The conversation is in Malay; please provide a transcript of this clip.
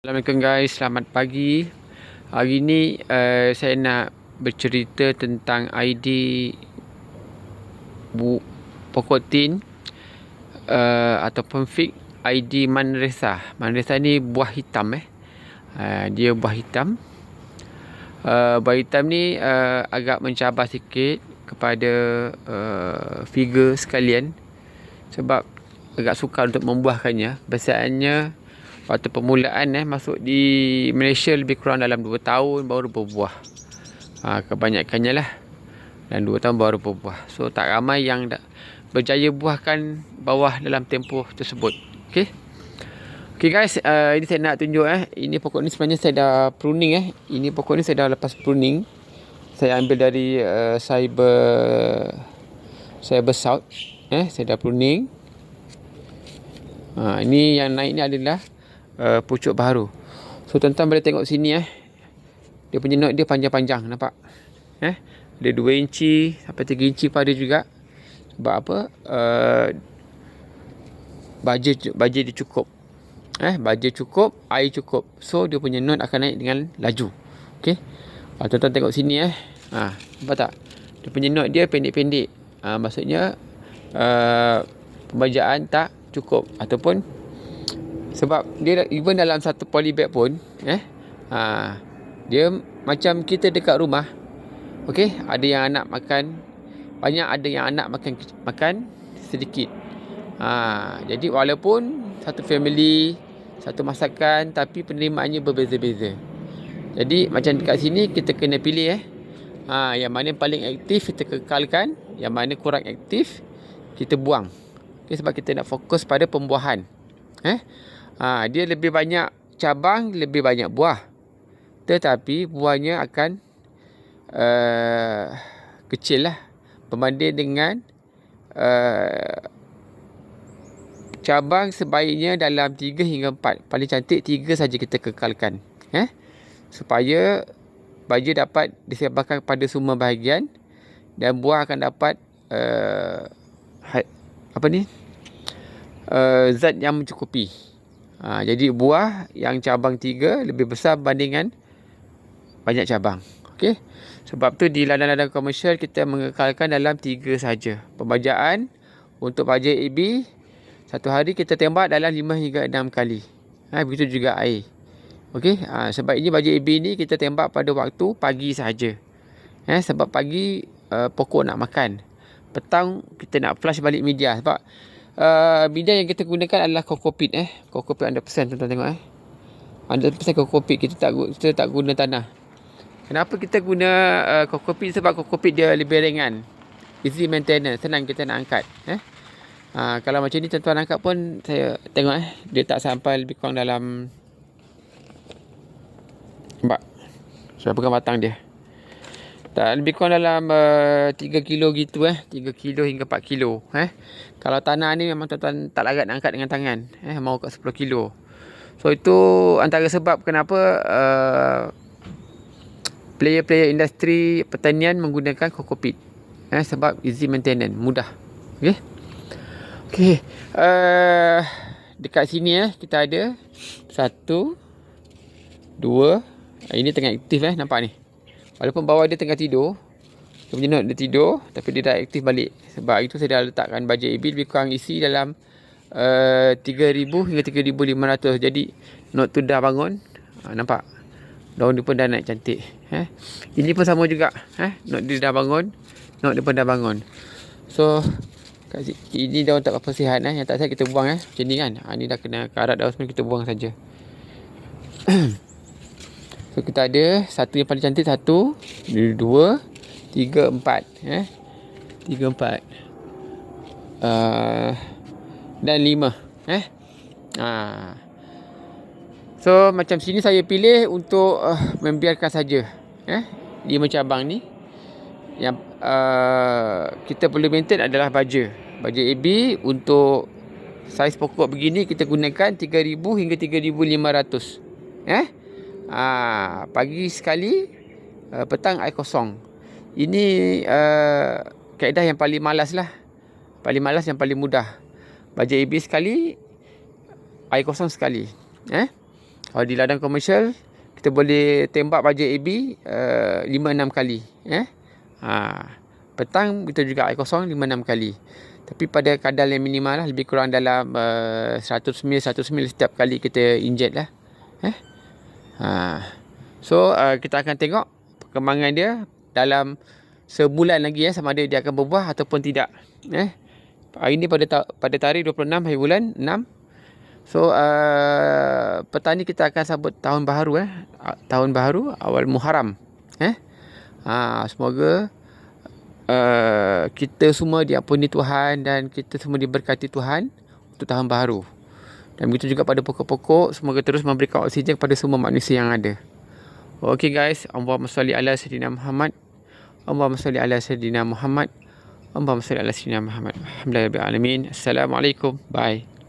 Assalamualaikum guys, selamat pagi. Hari ni uh, saya nak bercerita tentang ID bu pokok tin uh, ataupun fix ID Manresa. Manresa ni buah hitam eh. Uh, dia buah hitam. Uh, buah hitam ni uh, agak mencabar sikit kepada uh, figure sekalian sebab agak sukar untuk membuahkannya. Biasanya waktu permulaan eh masuk di Malaysia lebih kurang dalam 2 tahun baru berbuah. Ha, kebanyakannya lah. Dan 2 tahun baru berbuah. So tak ramai yang dah berjaya buahkan bawah dalam tempoh tersebut. Okey. Okey guys, uh, ini saya nak tunjuk eh. Ini pokok ni sebenarnya saya dah pruning eh. Ini pokok ni saya dah lepas pruning. Saya ambil dari uh, Cyber Cyber South eh. Saya dah pruning. Ha, ini yang naik ni adalah uh, pucuk baru. So tuan-tuan boleh tengok sini eh. Dia punya note dia panjang-panjang nampak. Eh? Dia 2 inci sampai 3 inci pada juga. Sebab apa? Uh, baja baja dia cukup. Eh, baja cukup, air cukup. So dia punya note akan naik dengan laju. Okey. Uh, tuan-tuan tengok sini eh. Ha, nampak tak? Dia punya note dia pendek-pendek. Uh, maksudnya uh, pembajaan tak cukup ataupun sebab dia even dalam satu polybag pun eh ha, dia macam kita dekat rumah okey ada yang anak makan banyak ada yang anak makan makan sedikit. Ha, jadi walaupun satu family satu masakan tapi penerimaannya berbeza-beza. Jadi macam dekat sini kita kena pilih eh. Ha, yang mana paling aktif kita kekalkan yang mana kurang aktif kita buang. Okay, sebab kita nak fokus pada pembuahan eh Ha, dia lebih banyak cabang, lebih banyak buah. Tetapi buahnya akan uh, kecil lah. Berbanding dengan uh, cabang sebaiknya dalam 3 hingga 4. Paling cantik 3 saja kita kekalkan. Eh? Supaya baja dapat disebarkan kepada semua bahagian. Dan buah akan dapat uh, apa ni? Uh, zat yang mencukupi. Ha, jadi buah yang cabang tiga lebih besar bandingan banyak cabang. Okey. Sebab tu di ladang-ladang komersial kita mengekalkan dalam tiga saja. Pembajaan untuk baja AB satu hari kita tembak dalam lima hingga enam kali. Ha, begitu juga air. Okey. Ha, sebab ini baja AB ni kita tembak pada waktu pagi saja. Eh, sebab pagi uh, pokok nak makan. Petang kita nak flush balik media sebab uh, bidang yang kita gunakan adalah kokopit eh. Kokopit 100% tuan-tuan tengok eh. 100% kokopit kita tak kita tak guna tanah. Kenapa kita guna uh, kokopit sebab kokopit dia lebih ringan. Easy maintenance, senang kita nak angkat eh. Uh, kalau macam ni tuan-tuan angkat pun saya tengok eh dia tak sampai lebih kurang dalam Nampak? Saya pegang batang dia. Tak lebih kurang dalam uh, 3 kilo gitu eh. 3 kilo hingga 4 kilo eh. Kalau tanah ni memang tuan-tuan tak larat nak angkat dengan tangan. Eh mau kat 10 kilo. So itu antara sebab kenapa uh, player-player industri pertanian menggunakan kokopit. Eh sebab easy maintenance, mudah. Okey. Okey. Uh, dekat sini eh kita ada satu dua ini tengah aktif eh nampak ni Walaupun bawah dia tengah tidur Dia punya note dia tidur Tapi dia dah aktif balik Sebab itu saya dah letakkan bajet AB Lebih kurang isi dalam uh, 3000 hingga 3500 Jadi note tu dah bangun ha, Nampak Daun dia pun dah naik cantik eh? Ini pun sama juga eh? Note dia dah bangun Note dia pun dah bangun So ini daun tak apa sihat eh? Yang tak sihat kita buang eh? Macam ni kan ha, Ini dah kena karat daun semua kita buang saja. So kita ada satu yang paling cantik satu, dua, tiga, empat, eh, tiga empat, uh, dan lima, eh. Uh. So macam sini saya pilih untuk uh, membiarkan saja, eh, lima cabang ni. Yang uh, kita perlu maintain adalah baja, baja AB untuk saiz pokok begini kita gunakan 3000 hingga 3500 eh Ha, pagi sekali, uh, petang air kosong. Ini uh, kaedah yang paling malas lah. Paling malas yang paling mudah. Baja AB sekali, air kosong sekali. Eh? Kalau di ladang komersial kita boleh tembak baja AB uh, 5-6 kali. Eh? Ha. Petang kita juga air kosong 5-6 kali. Tapi pada kadar yang minimal lah, lebih kurang dalam uh, 100 ml, 100 ml setiap kali kita inject lah. Eh? Ha. So, uh, kita akan tengok perkembangan dia dalam sebulan lagi ya sama ada dia akan berbuah ataupun tidak. Eh? Hari ini pada ta- pada tarikh 26 hari bulan 6 So uh, petani kita akan sambut tahun baru eh. Tahun baru awal Muharram. Eh? Ha, semoga uh, kita semua diampuni Tuhan dan kita semua diberkati Tuhan untuk tahun baru. Dan begitu juga pada pokok-pokok semoga terus memberikan oksigen kepada semua manusia yang ada. Okay guys, Allahumma salli ala sayyidina Muhammad. Allahumma salli ala sayyidina Muhammad. Allahumma salli ala sayyidina Muhammad. Alhamdulillah alamin. Assalamualaikum. Bye.